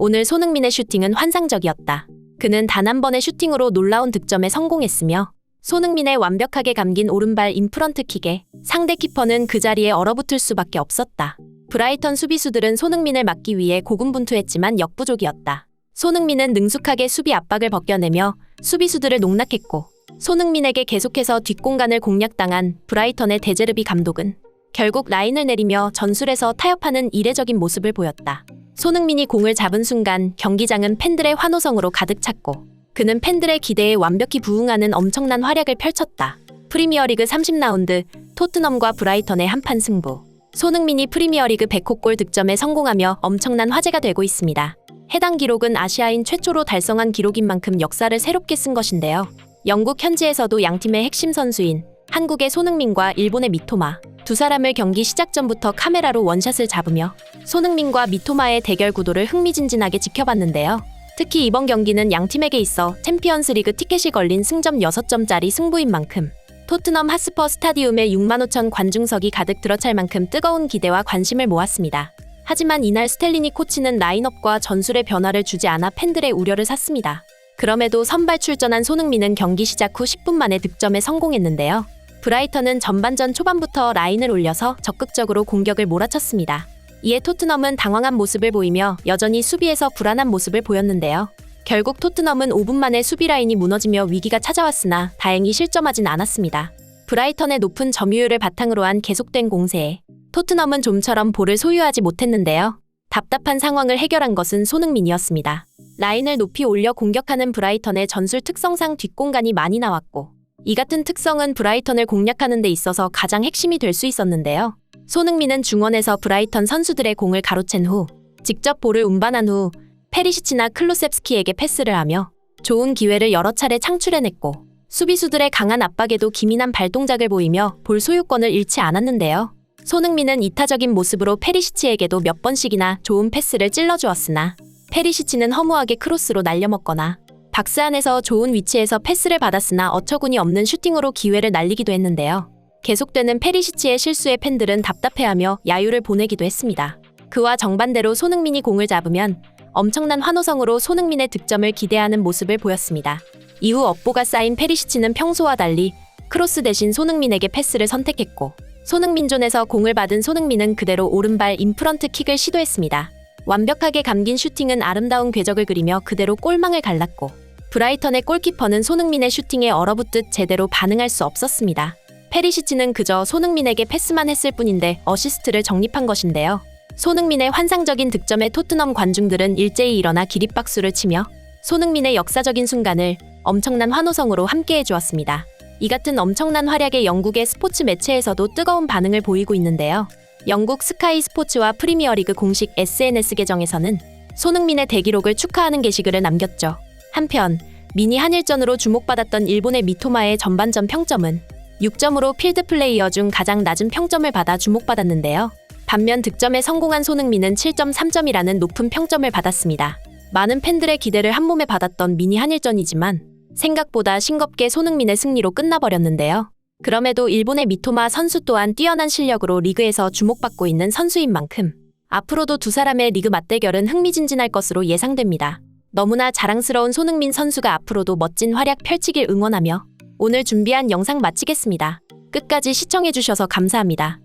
오늘 손흥민의 슈팅은 환상적이었다. 그는 단 한 번의 슈팅으로 놀라운 득점에 성공했으며 손흥민의 완벽하게 감긴 오른발 인프런트 킥에 상대 키퍼는 그 자리에 얼어붙을 수밖에 없었다. 브라이턴 수비수들은 손흥민을 막기 위해 고군분투했지만 역부족이었다. 손흥민은 능숙하게 수비 압박을 벗겨내며 수비수들을 농락했고 손흥민에게 계속해서 뒷공간을 공략당한 브라이턴의 데제르비 감독은 결국 라인을 내리며 전술에서 타협하는 이례적인 모습을 보였다. 손흥민이 공을 잡은 순간 경기장은 팬들의 환호성으로 가득 찼고 그는 팬들의 기대에 완벽히 부응하는 엄청난 활약을 펼쳤다. 프리미어리그 30라운드 토트넘과 브라이턴의 한판 승부. 손흥민이 프리미어리그 100호 골 득점에 성공하며 엄청난 화제가 되고 있습니다. 해당 기록은 아시아인 최초로 달성한 기록인 만큼 역사를 새롭게 쓴 것인데요. 영국 현지에서도 양팀의 핵심 선수인 한국의 손흥민과 일본의 미토마 두 사람을 경기 시작 전부터 카메라로 원샷을 잡으며 손흥민과 미토마의 대결 구도를 흥미진진하게 지켜봤는데요. 특히 이번 경기는 양 팀에게 있어 챔피언스 리그 티켓이 걸린 승점 6점짜리 승부인 만큼 토트넘 하스퍼 스타디움에 6만 5천 관중석이 가득 들어찰 만큼 뜨거운 기대와 관심을 모았습니다. 하지만 이날 스텔리니 코치는 라인업과 전술의 변화를 주지 않아 팬들의 우려를 샀습니다. 그럼에도 선발 출전한 손흥민은 경기 시작 후 10분 만에 득점에 성공했는데요. 브라이턴은 전반전 초반부터 라인을 올려서 적극적으로 공격을 몰아쳤습니다. 이에 토트넘은 당황한 모습을 보이며 여전히 수비에서 불안한 모습을 보였는데요. 결국 토트넘은 5분 만에 수비 라인이 무너지며 위기가 찾아왔으나 다행히 실점하진 않았습니다. 브라이턴의 높은 점유율을 바탕으로 한 계속된 공세에 토트넘은 좀처럼 볼을 소유하지 못했는데요. 답답한 상황을 해결한 것은 손흥민이었습니다. 라인을 높이 올려 공격하는 브라이턴의 전술 특성상 뒷공간이 많이 나왔고 이 같은 특성은 브라이턴을 공략하는 데 있어서 가장 핵심이 될 수 있었는데요. 손흥민은 중원에서 브라이턴 선수들의 공을 가로챈 후 직접 볼을 운반한 후 페리시치나 클로셉스키에게 패스를 하며 좋은 기회를 여러 차례 창출해냈고 수비수들의 강한 압박에도 기민한 발동작을 보이며 볼 소유권을 잃지 않았는데요. 손흥민은 이타적인 모습으로 페리시치에게도 몇 번씩이나 좋은 패스를 찔러주었으나 페리시치는 허무하게 크로스로 날려먹거나 박스 안에서 좋은 위치에서 패스를 받았으나 어처구니 없는 슈팅으로 기회를 날리기도 했는데요. 계속되는 페리시치의 실수에 팬들은 답답해하며 야유를 보내기도 했습니다. 그와 정반대로 손흥민이 공을 잡으면 엄청난 환호성으로 손흥민의 득점을 기대하는 모습을 보였습니다. 이후 업보가 쌓인 페리시치는 평소와 달리 크로스 대신 손흥민에게 패스를 선택했고 손흥민존에서 공을 받은 손흥민은 그대로 오른발 인프런트 킥을 시도했습니다. 완벽하게 감긴 슈팅은 아름다운 궤적을 그리며 그대로 골망을 갈랐고 브라이턴의 골키퍼는 손흥민의 슈팅에 얼어붙듯 제대로 반응할 수 없었습니다. 페리시치는 그저 손흥민에게 패스만 했을 뿐인데 어시스트를 적립한 것인데요. 손흥민의 환상적인 득점에 토트넘 관중들은 일제히 일어나 기립박수를 치며 손흥민의 역사적인 순간을 엄청난 환호성으로 함께해 주었습니다. 이 같은 엄청난 활약에 영국의 스포츠 매체에서도 뜨거운 반응을 보이고 있는데요. 영국 스카이 스포츠와 프리미어리그 공식 SNS 계정에서는 손흥민의 대기록을 축하하는 게시글을 남겼죠. 한편 미니 한일전으로 주목받았던 일본의 미토마의 전반전 평점은 6점으로 필드 플레이어 중 가장 낮은 평점을 받아 주목받았는데요. 반면 득점에 성공한 손흥민은 7.3점이라는 높은 평점을 받았습니다. 많은 팬들의 기대를 한 몸에 받았던 미니 한일전이지만 생각보다 싱겁게 손흥민의 승리로 끝나버렸는데요. 그럼에도 일본의 미토마 선수 또한 뛰어난 실력으로 리그에서 주목받고 있는 선수인 만큼 앞으로도 두 사람의 리그 맞대결은 흥미진진할 것으로 예상됩니다. 너무나 자랑스러운 손흥민 선수가 앞으로도 멋진 활약 펼치길 응원하며 오늘 준비한 영상 마치겠습니다. 끝까지 시청해주셔서 감사합니다.